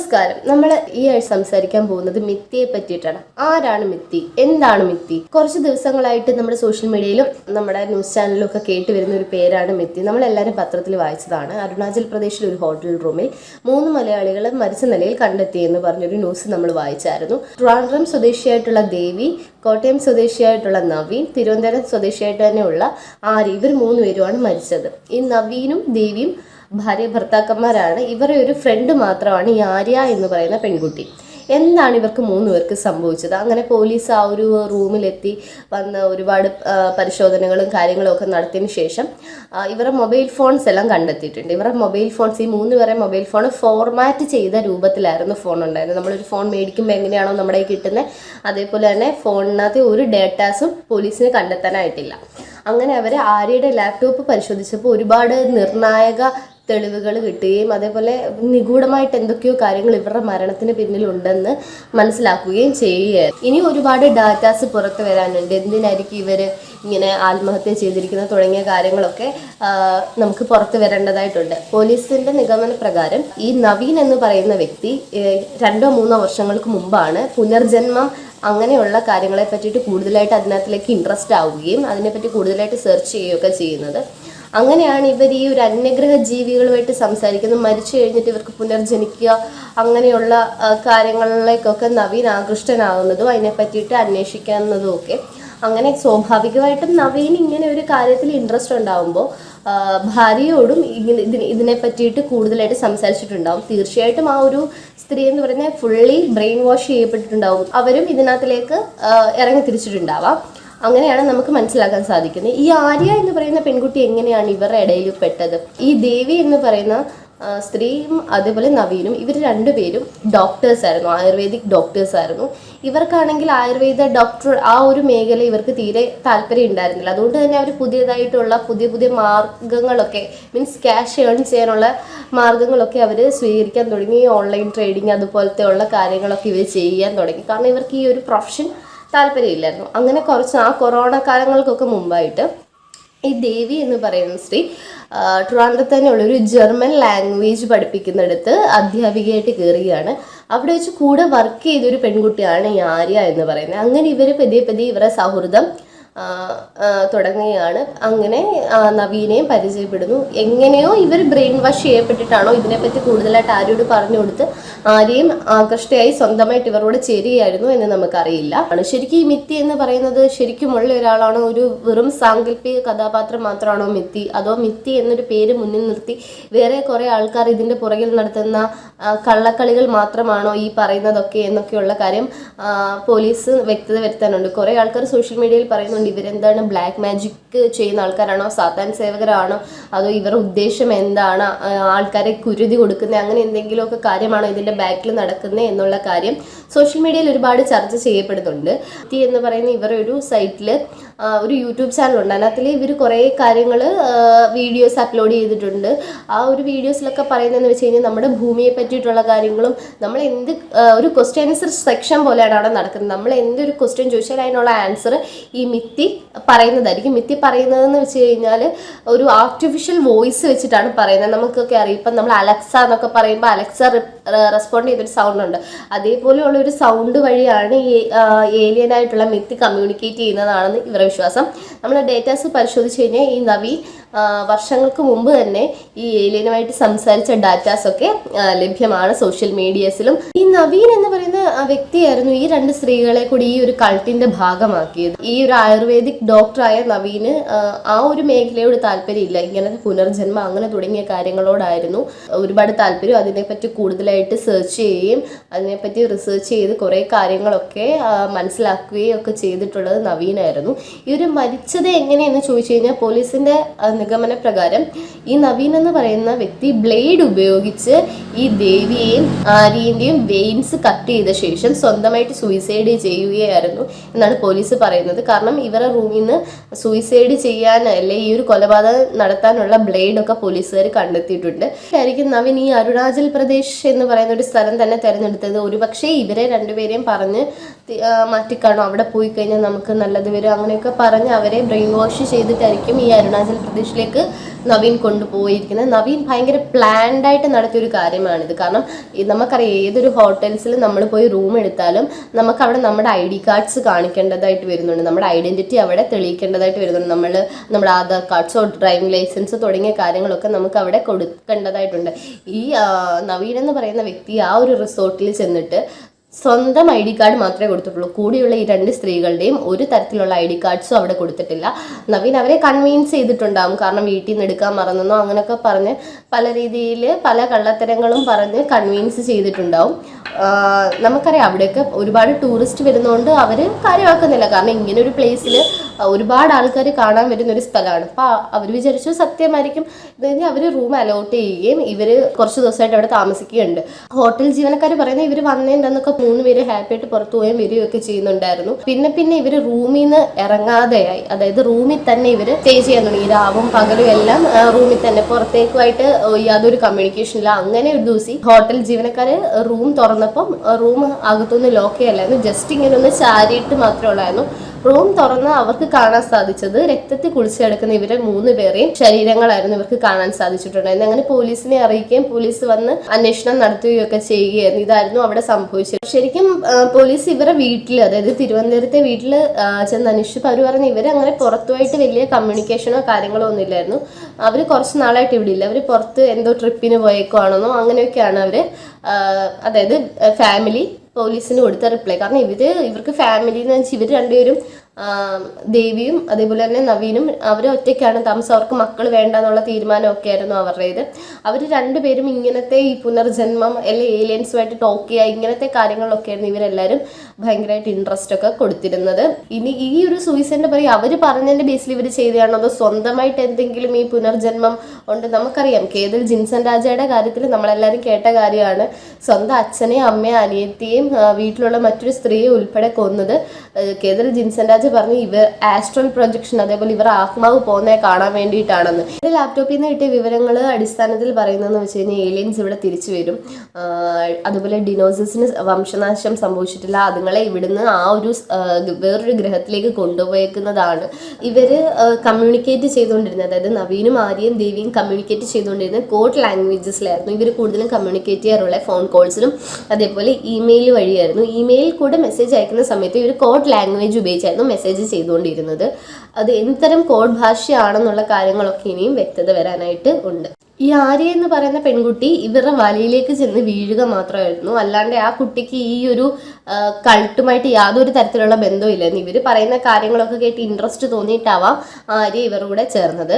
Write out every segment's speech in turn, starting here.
നമസ്കാരം. നമ്മൾ ഈ ആഴ്ച സംസാരിക്കാൻ പോകുന്നത് മിത്തിയെ പറ്റിയിട്ടാണ്. ആരാണ് മിത്തി? എന്താണ് മിത്തി? കുറച്ച് ദിവസങ്ങളായിട്ട് നമ്മുടെ സോഷ്യൽ മീഡിയയിലും നമ്മുടെ ന്യൂസ് ചാനലിലും ഒക്കെ കേട്ട് വരുന്ന ഒരു പേരാണ് മിത്തി. നമ്മൾ എല്ലാവരും പത്രത്തിൽ വായിച്ചതാണ്. അരുണാചൽ പ്രദേശിലെ ഒരു ഹോട്ടൽ റൂമിൽ മൂന്ന് മലയാളികൾ മരിച്ച നിലയിൽ കണ്ടെത്തി എന്ന് പറഞ്ഞൊരു ന്യൂസ് നമ്മൾ വായിച്ചായിരുന്നു. ട്രാൻഡ്രം സ്വദേശിയായിട്ടുള്ള ദേവി കോട്ടയം സ്വദേശിയായിട്ടുള്ള നവീൻ തിരുവനന്തപുരം സ്വദേശിയായിട്ട് തന്നെയുള്ള ആര് ഇവർ മൂന്ന് പേരുമാണ് മരിച്ചത്. ഈ നവീനും ദേവിയും ഭാര്യ ഭർത്താക്കന്മാരാണ്. ഇവരെ ഒരു ഫ്രണ്ട് മാത്രമാണ് ഈ ആര്യ എന്ന് പറയുന്ന പെൺകുട്ടി. എന്താണ് ഇവർക്ക് മൂന്ന് പേർക്ക് സംഭവിച്ചത്? അങ്ങനെ പോലീസ് ആ ഒരു റൂമിലെത്തി വന്ന് ഒരുപാട് പരിശോധനകളും കാര്യങ്ങളും ഒക്കെ നടത്തിയതിന് ശേഷം ഇവരുടെ മൊബൈൽ ഫോൺസ് എല്ലാം കണ്ടെത്തിയിട്ടുണ്ട്. ഇവരുടെ മൊബൈൽ ഫോൺസ് ഈ മൂന്ന് പേരെ മൊബൈൽ ഫോൺ ഫോർമാറ്റ് ചെയ്ത രൂപത്തിലായിരുന്നു ഫോൺ ഉണ്ടായിരുന്നത്. നമ്മളൊരു ഫോൺ മേടിക്കുമ്പോൾ എങ്ങനെയാണോ നമ്മുടെ കിട്ടുന്നത് അതേപോലെ തന്നെ ഫോണിനകത്ത് ഒരു ഡേറ്റാസും പോലീസിന് കണ്ടെത്താനായിട്ടില്ല. അങ്ങനെ അവർ ആര്യയുടെ ലാപ്ടോപ്പ് പരിശോധിച്ചപ്പോൾ ഒരുപാട് നിർണായക തെളിവുകൾ കിട്ടുകയും അതേപോലെ നിഗൂഢമായിട്ട് എന്തൊക്കെയോ കാര്യങ്ങൾ ഇവരുടെ മരണത്തിന് പിന്നിലുണ്ടെന്ന് മനസ്സിലാക്കുകയും ചെയ്യുകയായിരുന്നു. ഇനി ഒരുപാട് ഡാറ്റാസ് പുറത്ത് വരാനുണ്ട്. എന്തിനായിരിക്കും ഇവർ ഇങ്ങനെ ആത്മഹത്യ ചെയ്തിരിക്കുന്ന തുടങ്ങിയ കാര്യങ്ങളൊക്കെ നമുക്ക് പുറത്ത് വരേണ്ടതായിട്ടുണ്ട്. പോലീസിന്റെ നിഗമന പ്രകാരം ഈ നവീൻ എന്ന് പറയുന്ന വ്യക്തി രണ്ടോ മൂന്നോ വർഷങ്ങൾക്ക് മുമ്പാണ് പുനർജന്മം അങ്ങനെയുള്ള കാര്യങ്ങളെ പറ്റിയിട്ട് കൂടുതലായിട്ട് അതിനകത്തിലേക്ക് ഇൻട്രസ്റ്റ് ആവുകയും അതിനെപ്പറ്റി കൂടുതലായിട്ട് സെർച്ച് ചെയ്യുകയൊക്കെ ചെയ്യുന്നത്. അങ്ങനെയാണ് ഇവർ ഈ ഒരു അന്യഗ്രഹ ജീവികളുമായിട്ട് സംസാരിക്കുന്നത്. മരിച്ചു കഴിഞ്ഞിട്ട് ഇവർക്ക് പുനർജനിക്കുക അങ്ങനെയുള്ള കാര്യങ്ങളിലേക്കൊക്കെ നവീൻ ആകൃഷ്ടനാകുന്നതും അതിനെ പറ്റിയിട്ട് അന്വേഷിക്കുന്നതും ഒക്കെ. അങ്ങനെ സ്വാഭാവികമായിട്ടും നവീൻ ഇങ്ങനെ ഒരു കാര്യത്തിൽ ഇൻട്രസ്റ്റ് ഉണ്ടാകുമ്പോൾ ആ, ഭാര്യയോടും ഇങ്ങനെ ഇതിനെ ഇതിനെ പറ്റിയിട്ട് കൂടുതലായിട്ട് സംസാരിച്ചിട്ടുണ്ടാവും. തീർച്ചയായിട്ടും ആ ഒരു സ്ത്രീ എന്ന് പറഞ്ഞാൽ ഫുള്ളി ബ്രെയിൻ വാഷ് ചെയ്യപ്പെട്ടിട്ടുണ്ടാവും. അവരും ഇതിനകത്തിലേക്ക് ഇറങ്ങി തിരിച്ചിട്ടുണ്ടാവാം. അങ്ങനെയാണ് നമുക്ക് മനസ്സിലാക്കാൻ സാധിക്കുന്നത്. ഈ ആര്യ എന്ന് പറയുന്ന പെൺകുട്ടി എങ്ങനെയാണ് ഇവരുടെ ഇടയിൽ പെട്ടത്? ഈ ദേവി എന്ന് പറയുന്ന സ്ത്രീയും അതേപോലെ നവീനും ഇവർ രണ്ടുപേരും ഡോക്ടേഴ്സ് ആയിരുന്നു ആയുർവേദിക് ഡോക്ടേഴ്സ് ആയിരുന്നു. ഇവർക്കാണെങ്കിൽ ആയുർവേദ ഡോക്ടർ ആ ഒരു മേഖല ഇവർക്ക് തീരെ താല്പര്യം ഉണ്ടായിരുന്നില്ല. അതുകൊണ്ട് തന്നെ അവർ പുതിയതായിട്ടുള്ള പുതിയ പുതിയ മാർഗങ്ങളൊക്കെ മീൻസ് ക്യാഷ് ഏൺ ചെയ്യാനുള്ള മാർഗങ്ങളൊക്കെ അവർ സ്വീകരിക്കാൻ തുടങ്ങി. ഓൺലൈൻ ട്രേഡിങ് അതുപോലത്തെ ഉള്ള കാര്യങ്ങളൊക്കെ ഇവർ ചെയ്യാൻ തുടങ്ങി. കാരണം ഇവർക്ക് ഈ ഒരു പ്രൊഫഷൻ താല്പര്യമില്ലായിരുന്നു. അങ്ങനെ കുറച്ച് ആ കൊറോണ കാലങ്ങൾക്കൊക്കെ മുമ്പായിട്ട് ഈ ദേവി എന്ന് പറയുന്ന സ്ത്രീ ട്രിവാൻഡ്രത്ത് തന്നെയുള്ള ഒരു ജർമ്മൻ ലാംഗ്വേജ് പഠിപ്പിക്കുന്നിടത്ത് അധ്യാപികയായിട്ട് കയറുകയാണ് അവിടെ വെച്ച് കൂടെ വർക്ക് ചെയ്തൊരു പെൺകുട്ടിയാണ് ഈ ആര്യ എന്ന് പറയുന്നത്. അങ്ങനെ ഇവർ പതിയെ പതിയെ ഇവരുടെ സൗഹൃദം തുടങ്ങുകയാണ്. അങ്ങനെ നവീനയും പരിചയപ്പെടുന്നു. എങ്ങനെയോ ഇവർ ബ്രെയിൻ വാഷ് ചെയ്യപ്പെട്ടിട്ടാണോ ഇതിനെപ്പറ്റി കൂടുതലായിട്ട് ആരോട് പറഞ്ഞു കൊടുത്ത് ആരെയും ആകൃഷ്ടയായി സ്വന്തമായിട്ട് ഇവരോട് ചേരുകയായിരുന്നു എന്ന് നമുക്കറിയില്ല. ശരിക്കും ഈ മിത്തി എന്ന് പറയുന്നത് ശരിക്കുമുള്ള ഒരാളാണോ? ഒരു വെറും സാങ്കല്പിക കഥാപാത്രം മാത്രമാണോ മിത്തി? അതോ മിത്തി എന്നൊരു പേര് മുന്നിൽ നിർത്തി വേറെ കുറെ ആൾക്കാർ ഇതിന്റെ പുറകിൽ നടത്തുന്ന കള്ളക്കളികൾ മാത്രമാണോ ഈ പറയുന്നതൊക്കെ എന്നൊക്കെയുള്ള കാര്യം പോലീസ് വ്യക്തത വരുത്താനുണ്ട്. കുറെ ആൾക്കാർ സോഷ്യൽ മീഡിയയിൽ പറയുന്നുണ്ട് ഇവരെന്താണ് ബ്ലാക്ക് മാജിക് ചെയ്യുന്ന ആൾക്കാരാണോ? സാത്താൻ സേവകരാണോ? അതോ ഇവരുടെ ഉദ്ദേശം എന്താണ്? ആൾക്കാരെ കുരുതി കൊടുക്കുന്നത് അങ്ങനെ എന്തെങ്കിലുമൊക്കെ കാര്യമാണോ ഇതിന്റെ ബാക്കിൽ നടക്കുന്നത് എന്നുള്ള കാര്യം സോഷ്യൽ മീഡിയയിൽ ഒരുപാട് ചർച്ച ചെയ്യപ്പെടുന്നുണ്ട്. ടി എന്ന് പറയുന്ന ഇവരുടെ ഒരു സൈറ്റിൽ ഒരു യൂട്യൂബ് ചാനലുണ്ട് അതിനകത്തിൽ ഇവർ കുറേ കാര്യങ്ങൾ വീഡിയോസ് അപ്ലോഡ് ചെയ്തിട്ടുണ്ട്. ആ ഒരു വീഡിയോസിലൊക്കെ പറയുന്നതെന്ന് വെച്ച് കഴിഞ്ഞാൽ നമ്മുടെ ഭൂമിയെ പറ്റിയിട്ടുള്ള കാര്യങ്ങളും നമ്മൾ എന്ത് ഒരു ക്വസ്റ്റ്യൻ ആൻസർ സെക്ഷൻ പോലെയാണ് അവിടെ നടക്കുന്നത്. നമ്മൾ എന്തൊരു ക്വസ്റ്റ്യൻ ചോദിച്ചാൽ അതിനുള്ള ആൻസർ ഈ മിത്തി പറയുന്നതായിരിക്കും. മിത്തി പറയുന്നതെന്ന് വെച്ച് കഴിഞ്ഞാൽ ഒരു ആർട്ടിഫിഷ്യൽ വോയിസ് വെച്ചിട്ടാണ് പറയുന്നത്. നമുക്കൊക്കെ അറിയാം. ഇപ്പം നമ്മൾ അലക്സ എന്നൊക്കെ പറയുമ്പോൾ അലക്സ റെസ്പോണ്ട് ചെയ്തൊരു സൗണ്ട് ഉണ്ട്. അതേപോലെയുള്ള ഒരു സൗണ്ട് വഴിയാണ് ഈ ഏലിയൻ ആയിട്ടുള്ള മിത്തി കമ്മ്യൂണിക്കേറ്റ് ചെയ്യുന്നതാണെന്ന് ഇവരുടെ വിശ്വാസം. നമ്മൾ ഡേറ്റാസ് പരിശോധിച്ച് കഴിഞ്ഞാൽ ഈ നവി വർഷങ്ങൾക്ക് മുമ്പ് തന്നെ ഈ ഏലിയനുമായിട്ട് സംസാരിച്ച ഡാറ്റാസ് ഒക്കെ ലഭ്യമാണ് സോഷ്യൽ മീഡിയസിലും ഈ നവീൻ എന്ന് പറയുന്ന വ്യക്തിയായിരുന്നു ഈ രണ്ട് സ്ത്രീകളെ കൂടി ഈ ഒരു കൾട്ടിന്റെ ഭാഗമാക്കിയത്. ഈ ഒരു ആയുർവേദിക് ഡോക്ടറായ നവീന് ആ, ഒരു മേഖലയോട് താല്പര്യമില്ല. ഇങ്ങനെ പുനർജന്മം അങ്ങനെ തുടങ്ങിയ കാര്യങ്ങളോടായിരുന്നു ഒരുപാട് താല്പര്യം. അതിനെപ്പറ്റി കൂടുതലായിട്ട് സെർച്ച് ചെയ്യുകയും അതിനെപ്പറ്റി റിസർച്ച് ചെയ്ത് കുറേ കാര്യങ്ങളൊക്കെ മനസ്സിലാക്കുകയും ഒക്കെ ചെയ്തിട്ടുള്ളത് നവീനായിരുന്നു. ഒരു മരിച്ചത് എങ്ങനെയെന്ന് ചോദിച്ചു കഴിഞ്ഞാൽ പോലീസിന്റെ നിഗമന പ്രകാരം ഈ നവീൻ എന്ന് പറയുന്ന വ്യക്തി ബ്ലേഡ് ഉപയോഗിച്ച് ഈ ദേവിയെയും ആര്യന്റെയും വെയിൻസ് കട്ട് ചെയ്ത ശേഷം സ്വന്തമായിട്ട് സൂയിസൈഡ് ചെയ്യുകയായിരുന്നു എന്നാണ് പോലീസ് പറയുന്നത്. കാരണം ഇവരുടെ റൂമിൽ നിന്ന് സൂയിസൈഡ് ചെയ്യാൻ അല്ലെ ഈ ഒരു കൊലപാതകം നടത്താനുള്ള ബ്ലേഡൊക്കെ പോലീസുകാർ കണ്ടെത്തിയിട്ടുണ്ട്. ആയിരിക്കും നവീൻ ഈ അരുണാചൽ പ്രദേശ് പറയുന്ന ഒരു സ്ഥലം തന്നെ തിരഞ്ഞെടുത്തത്. ഒരുപക്ഷെ ഇവരെ രണ്ടുപേരെയും പറഞ്ഞ് മാറ്റിക്കാണോ? അവിടെ പോയി കഴിഞ്ഞാൽ നമുക്ക് നല്ലത് വരും. അങ്ങനെയൊക്കെ പറഞ്ഞ് അവരെ ബ്രെയിൻ വാഷ് ചെയ്തിട്ടായിരിക്കും ഈ അരുണാചൽ പ്രദേശിലേക്ക് നവീൻ കൊണ്ടുപോയിരിക്കുന്നത്. നവീൻ ഭയങ്കര പ്ലാൻഡ് ആയിട്ട് നടത്തിയ ഒരു കാര്യമാണിത്. കാരണം നമുക്കറിയാം ഏതൊരു ഹോട്ടൽസിൽ നമ്മൾ പോയി റൂം എടുത്താലും നമുക്ക് അവിടെ നമ്മുടെ ഐ ഡി കാർഡ്സ് കാണിക്കേണ്ടതായിട്ട് വരുന്നുണ്ട്. നമ്മുടെ ഐഡന്റിറ്റി അവിടെ തെളിയിക്കേണ്ടതായിട്ട് വരുന്നുണ്ട്. നമ്മൾ നമ്മുടെ ആധാർ കാർഡ്സോ ഡ്രൈവിംഗ് ലൈസൻസ് തുടങ്ങിയ കാര്യങ്ങളൊക്കെ നമുക്ക് അവിടെ കൊടുക്കേണ്ടതായിട്ടുണ്ട്. ഈ നവീൻ എന്ന് പറയുന്ന വ്യക്തി ആ ഒരു റിസോർട്ടിൽ ചെന്നിട്ട് സ്വന്തം ഐ ഡി കാർഡ് മാത്രമേ കൊടുത്തിട്ടുള്ളൂ. കൂടെയുള്ള ഈ രണ്ട് സ്ത്രീകളുടെയും ഒരു തരത്തിലുള്ള ഐ ഡി കാർഡ്സും അവിടെ കൊടുത്തിട്ടില്ല. നവീൻ അവരെ കൺവീൻസ് ചെയ്തിട്ടുണ്ടാവും. കാരണം വീട്ടിൽ നിന്ന് എടുക്കാൻ മറന്നെന്നോ അങ്ങനെയൊക്കെ പറഞ്ഞ് പല രീതിയിൽ പല കള്ളത്തരങ്ങളും പറഞ്ഞ് കൺവീൻസ് ചെയ്തിട്ടുണ്ടാവും. നമുക്കറിയാം അവിടെയൊക്കെ ഒരുപാട് ടൂറിസ്റ്റ് വരുന്നതുകൊണ്ട് അവർ കാര്യമാക്കുന്നില്ല. കാരണം ഇങ്ങനെ ഒരു പ്ലേസിൽ ഒരുപാട് ആൾക്കാർ കാണാൻ വരുന്ന ഒരു സ്ഥലമാണ്. അപ്പോൾ അവർ വിചാരിച്ചു സത്യമായിരിക്കും. ഇത് കഴിഞ്ഞ് അവർ റൂം അലോട്ട് ചെയ്യുകയും ഇവർ കുറച്ച് ദിവസമായിട്ട് അവിടെ താമസിക്കുകയുണ്ട്. ഹോട്ടൽ ജീവനക്കാർ പറയുന്നത് ഇവർ വന്നേണ്ടെന്നൊക്കെ മൂന്ന് പേര് ഹാപ്പി ആയിട്ട് പുറത്തു പോവുകയും വരികയൊക്കെ ചെയ്യുന്നുണ്ടായിരുന്നു. പിന്നെ പിന്നെ ഇവർ റൂമിൽ നിന്ന് ഇറങ്ങാതെയായി. അതായത് റൂമിൽ തന്നെ ഇവർ സ്റ്റേ ചെയ്യാൻ തുടങ്ങി. രാവും പകലും എല്ലാം റൂമിൽ തന്നെ പുറത്തേക്കുമായിട്ട് യാതൊരു കമ്മ്യൂണിക്കേഷൻ ഇല്ല. അങ്ങനെ ഒരു ദിവസം ഹോട്ടൽ ജീവനക്കാര് റൂം തുറന്നപ്പം റൂം അകത്തുനിന്ന് ലോക്ക് അല്ലായിരുന്നു ജസ്റ്റ് ഇങ്ങനെ ഒന്ന് ചാരിയിട്ട് മാത്രമേ ഉള്ളായിരുന്നു. റൂം തുറന്ന് അവർക്ക് കാണാൻ സാധിച്ചത് രക്തത്തിൽ കുളിച്ചെടുക്കുന്ന ഇവരെ മൂന്ന് പേരെയും ശരീരങ്ങളായിരുന്നു ഇവർക്ക് കാണാൻ സാധിച്ചിട്ടുണ്ടായിരുന്നു അങ്ങനെ പോലീസിനെ അറിയിക്കുകയും പോലീസ് വന്ന് അന്വേഷണം നടത്തുകയും ഒക്കെ ചെയ്യുകയായിരുന്നു. ഇതായിരുന്നു അവിടെ സംഭവിച്ചത്. ശരിക്കും പോലീസ് ഇവരെ വീട്ടിൽ അതായത് തിരുവനന്തപുരത്തെ വീട്ടിൽ ചെന്ന് അന്വേഷിച്ചപ്പോൾ അവർ പറഞ്ഞു ഇവരെ അങ്ങനെ പുറത്തുമായിട്ട് വലിയ കമ്മ്യൂണിക്കേഷനോ കാര്യങ്ങളോ ഒന്നും ഇല്ലായിരുന്നു. അവർ കുറച്ച് നാളായിട്ട് ഇവിടെ ഇല്ല. അവർ പുറത്ത് എന്തോ ട്രിപ്പിന് പോയേക്കുവാണെന്നോ അങ്ങനെയൊക്കെയാണ് അവർ അതായത് ഫാമിലി പോലീസിന് കൊടുത്ത റിപ്ലൈ കാരണം ഇവർ ഇവർക്ക് ഫാമിലി എന്ന് വെച്ചാൽ ഇവർ രണ്ടുപേരും ദേവിയും അതേപോലെ തന്നെ നവീനും അവർ ഒറ്റയ്ക്കാണ് താമസം. അവർക്ക് മക്കൾ വേണ്ട എന്നുള്ള തീരുമാനമൊക്കെ ആയിരുന്നു അവരുടേത്. അവർ രണ്ടുപേരും ഇങ്ങനത്തെ ഈ പുനർജന്മം അല്ലെങ്കിൽ ഏലിയൻസുമായിട്ട് ടോക്ക് ചെയ്യുക ഇങ്ങനത്തെ കാര്യങ്ങളിലൊക്കെ ആയിരുന്നു ഇവരെല്ലാവരും ഭയങ്കരമായിട്ട് ഇൻട്രസ്റ്റ് ഒക്കെ കൊടുത്തിരുന്നത്. ഇനി ഈ ഒരു സൂയിസൈഡിന്റെ പറയും അവർ പറഞ്ഞതിന്റെ ബേസിൽ ഇവർ ചെയ്തതാണോ അതോ സ്വന്തമായിട്ട് എന്തെങ്കിലും ഈ പുനർജന്മം ഉണ്ട്? നമുക്കറിയാം കേതൽ ജിൻസൺ രാജയുടെ കാര്യത്തിൽ നമ്മളെല്ലാവരും കേട്ട കാര്യമാണ്. സ്വന്തം അച്ഛനെയും അമ്മയും അനിയത്തെയും വീട്ടിലുള്ള മറ്റൊരു സ്ത്രീയെ ഉൾപ്പെടെ കൊന്നത് കേതൽ ജിൻസൺ രാജ പറഞ്ഞു ഇവർ ആസ്ട്രൽ പ്രൊജക്ഷൻ അതേപോലെ ഇവർ ആത്മാവ് പോകുന്നത് കാണാൻ വേണ്ടിയിട്ടാണെന്ന്. എന്റെ ലാപ്ടോപ്പിൽ നിന്ന് കിട്ടിയ വിവരങ്ങൾ അടിസ്ഥാനത്തിൽ പറയുന്നതെന്ന് വെച്ച് കഴിഞ്ഞാൽ ഏലിയൻസ് ഇവിടെ തിരിച്ചു വരും. അതുപോലെ ഡിനോസിന് വംശനാശം സംഭവിച്ചിട്ടില്ല. അതുങ്ങളെ ഇവിടുന്ന് ആ ഒരു വേറൊരു ഗ്രഹത്തിലേക്ക് കൊണ്ടുപോയേക്കുന്നതാണ്. ഇവർ കമ്മ്യൂണിക്കേറ്റ് ചെയ്തുകൊണ്ടിരുന്നത്. അതായത് നവീനും ആര്യയും ദേവിയും കമ്മ്യൂണിക്കേറ്റ് ചെയ്തുകൊണ്ടിരുന്നത് കോഡ് ലാംഗ്വേജസിലായിരുന്നു ഇവർ കൂടുതലും കമ്മ്യൂണിക്കേറ്റ് ചെയ്യാറുള്ള ഫോൺ കോൾസിലും അതേപോലെ ഇമെയിൽ വഴിയായിരുന്നു. ഇമെയിൽ കൂടെ മെസ്സേജ് അയക്കുന്ന സമയത്ത് ഇവർ കോഡ് ലാംഗ്വേജ് ഉപയോഗിച്ചായിരുന്നു. മെസ്സേജ് ചെയ്തുകൊണ്ടിരുന്നത്. അത് എന്തരം കോഡ് ഭാഷയാണെന്നുള്ള കാര്യങ്ങളൊക്കെ ഇനിയും വ്യക്തത വരാനായിട്ട് ഉണ്ട്. ഈ ആര്യ എന്ന് പറയുന്ന പെൺകുട്ടി ഇവരുടെ വലയിലേക്ക് ചെന്ന് വീഴുക മാത്രമായിരുന്നു. അല്ലാണ്ട് ആ കുട്ടിക്ക് ഈ ഒരു കൾട്ടുമായിട്ട് യാതൊരു തരത്തിലുള്ള ബന്ധവും ഇല്ലായിരുന്നു ഇവർ പറയുന്ന കാര്യങ്ങളൊക്കെ കേട്ട് ഇൻട്രസ്റ്റ് തോന്നിയിട്ടാവാം ആര്യ ഇവരുടെ കൂടെ ചേർന്നത്.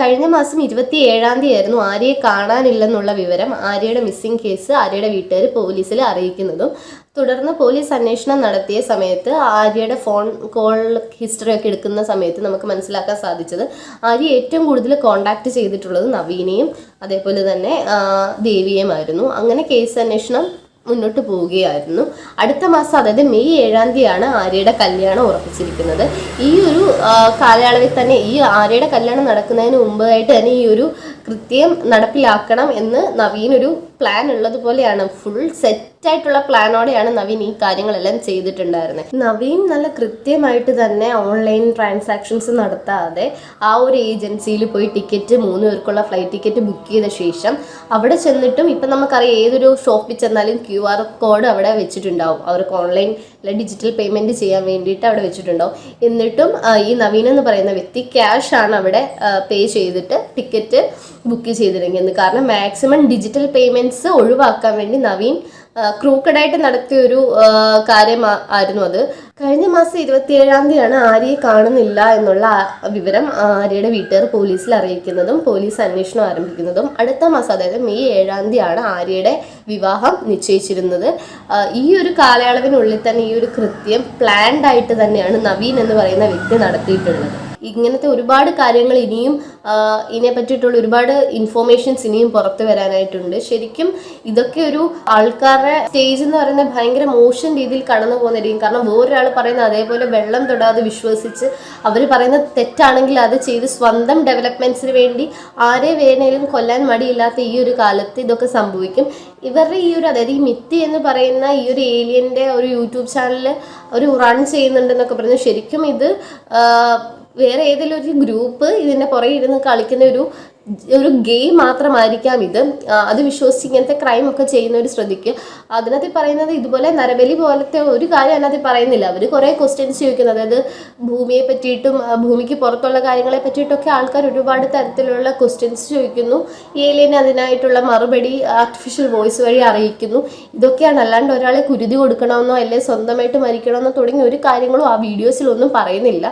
കഴിഞ്ഞ മാസം ഇരുപത്തി ഏഴാം തീയതി ആയിരുന്നു ആര്യയെ കാണാനില്ലെന്നുള്ള വിവരം ആര്യയുടെ മിസ്സിംഗ് കേസ് ആര്യയുടെ വീട്ടുകാർ പോലീസിൽ അറിയിക്കുന്നതും. തുടർന്ന് പോലീസ് അന്വേഷണം നടത്തിയ സമയത്ത് ആര്യയുടെ ഫോൺ കോൾ ഹിസ്റ്ററി ഒക്കെ എടുക്കുന്ന സമയത്ത് നമുക്ക് മനസ്സിലാക്കാൻ സാധിച്ചത് ആര്യ ഏറ്റവും കൂടുതൽ കോണ്ടാക്ട് ചെയ്തിട്ടുള്ളത് നവീനെയും അതേപോലെ തന്നെ ദേവിയുമായിരുന്നു അങ്ങനെ കേസ് അന്വേഷണം മുന്നോട്ട് പോവുകയായിരുന്നു. അടുത്ത മാസം അതായത് മെയ് ഏഴാം തീയതിയാണ് ആര്യയുടെ കല്യാണം ഉറപ്പിച്ചിരിക്കുന്നത്. ഈ ഒരു കാലയളവിൽ തന്നെ ഈ ആര്യയുടെ കല്യാണം നടക്കുന്നതിന് മുമ്പായിട്ട് തന്നെ ഈ ഒരു കൃത്യം നടപ്പിലാക്കണം എന്ന് നവീൻ ഒരു പ്ലാൻ ഉള്ളതുപോലെയാണ്. ഫുൾ സെറ്റ് ആയിട്ടുള്ള പ്ലാനോടെയാണ് നവീൻ ഈ കാര്യങ്ങളെല്ലാം ചെയ്തിട്ടുണ്ടായിരുന്നത്. നവീൻ നല്ല കൃത്യമായിട്ട് തന്നെ ഓൺലൈൻ ട്രാൻസാക്ഷൻസ് നടത്താതെ ആ ഒരു ഏജൻസിയിൽ പോയി ടിക്കറ്റ് മൂന്ന് പേർക്കുള്ള ഫ്ലൈറ്റ് ടിക്കറ്റ് ബുക്ക് ചെയ്ത ശേഷം അവിടെ ചെന്നിട്ടും ഇപ്പം നമുക്കറിയാം ഏതൊരു ഷോപ്പിൽ ചെന്നാലും ക്യു ആർ കോഡ് അവിടെ വെച്ചിട്ടുണ്ടാവും. അവർക്ക് ഓൺലൈൻ ഡിജിറ്റൽ പേയ്മെന്റ് ചെയ്യാൻ വേണ്ടിയിട്ട് അവിടെ വെച്ചിട്ടുണ്ടാവും. എന്നിട്ടും ഈ നവീൻ എന്ന് പറയുന്ന വ്യക്തി ക്യാഷ് ആണ് അവിടെ പേ ചെയ്തിട്ട് ടിക്കറ്റ് ബുക്ക് ചെയ്തിരിക്കുന്നത് കാരണം മാക്സിമം ഡിജിറ്റൽ പേയ്മെന്റ്സ് ഒഴിവാക്കാൻ വേണ്ടി നവീൻ ക്രൂക്കഡായിട്ട് നടത്തിയ ഒരു കാര്യം ആയിരുന്നു അത്. കഴിഞ്ഞ മാസം ഇരുപത്തിയേഴാം തീയതിയാണ് ആര്യയെ കാണുന്നില്ല എന്നുള്ള വിവരം ആര്യയുടെ വീട്ടുകാർ പോലീസിൽ അറിയിക്കുന്നതും പോലീസ് അന്വേഷണം ആരംഭിക്കുന്നതും അടുത്ത മാസം അതായത് മെയ് ഏഴാം തീയതിയാണ് ആര്യയുടെ വിവാഹം നിശ്ചയിച്ചിരുന്നത്. ഈ ഒരു കാലയളവിനുള്ളിൽ തന്നെ ഈ ഒരു കൃത്യം പ്ലാൻഡ് ആയിട്ട് തന്നെയാണ് നവീൻ എന്ന് പറയുന്ന വ്യക്തി നടത്തിയിട്ടുള്ളത്. ഇങ്ങനത്തെ ഒരുപാട് കാര്യങ്ങൾ ഇനിയും ഇതിനെ പറ്റിയിട്ടുള്ള ഒരുപാട് ഇൻഫോർമേഷൻസ് ഇനിയും പുറത്തു വരാനായിട്ടുണ്ട്. ശരിക്കും ഇതൊക്കെ ഒരു ആൾക്കാരുടെ സ്റ്റേജ് എന്ന് പറയുന്നത് ഭയങ്കര മോശം രീതിയിൽ കടന്നു പോകുന്നതായിരിക്കും. കാരണം വേറൊരാൾ പറയുന്ന അതേപോലെ വെള്ളം തൊടാതെ വിശ്വസിച്ച് അവർ പറയുന്ന തെറ്റാണെങ്കിൽ അത് ചെയ്ത് സ്വന്തം ഡെവലപ്മെന്റ്സിന് വേണ്ടി ആരെ വേണേലും കൊല്ലാൻ മടിയില്ലാത്ത ഈ ഒരു കാലത്ത് ഇതൊക്കെ സംഭവിക്കും. ഇവരുടെ ഈ ഒരു അതായത് ഈ മിത്തി എന്ന് പറയുന്ന ഈ ഒരു ഏലിയന്റെ ഒരു യൂട്യൂബ് ചാനൽ ഒരു റൺ ചെയ്യുന്നുണ്ടെന്നൊക്കെ പറഞ്ഞു. ശരിക്കും ഇത് വേറെ ഏതെങ്കിലും ഒരു ഗ്രൂപ്പ് ഇതിന്റെ പുറകെ ഇരുന്ന് കളിക്കുന്ന ഒരു ഒരു ഗെയിം മാത്രമായിരിക്കാം ഇത്. അത് വിശ്വസിച്ച് ഇങ്ങനത്തെ ക്രൈം ഒക്കെ ചെയ്യുന്നവർ ശ്രദ്ധിക്കുക. അതിനകത്ത് പറയുന്നത് ഇതുപോലെ നരബലി പോലത്തെ ഒരു കാര്യം അതിനകത്ത് പറയുന്നില്ല. അവർ കുറേ ക്വസ്റ്റ്യൻസ് ചോദിക്കുന്നത് അതായത് ഭൂമിയെ പറ്റിയിട്ടും ഭൂമിക്ക് പുറത്തുള്ള കാര്യങ്ങളെ പറ്റിയിട്ടൊക്കെ ആൾക്കാർ ഒരുപാട് തരത്തിലുള്ള ക്വസ്റ്റ്യൻസ് ചോദിക്കുന്നു. ഏലിയൻ അതിനായിട്ടുള്ള മറുപടി ആർട്ടിഫിഷ്യൽ വോയിസ് വഴി അറിയിക്കുന്നു. ഇതൊക്കെയാണ്. അല്ലാണ്ട് ഒരാളെ കുരുതി കൊടുക്കണമെന്നോ അല്ലെ സ്വന്തമായിട്ട് മരിക്കണമെന്നോ തുടങ്ങിയ ഒരു കാര്യങ്ങളും ആ വീഡിയോസിലൊന്നും പറയുന്നില്ല.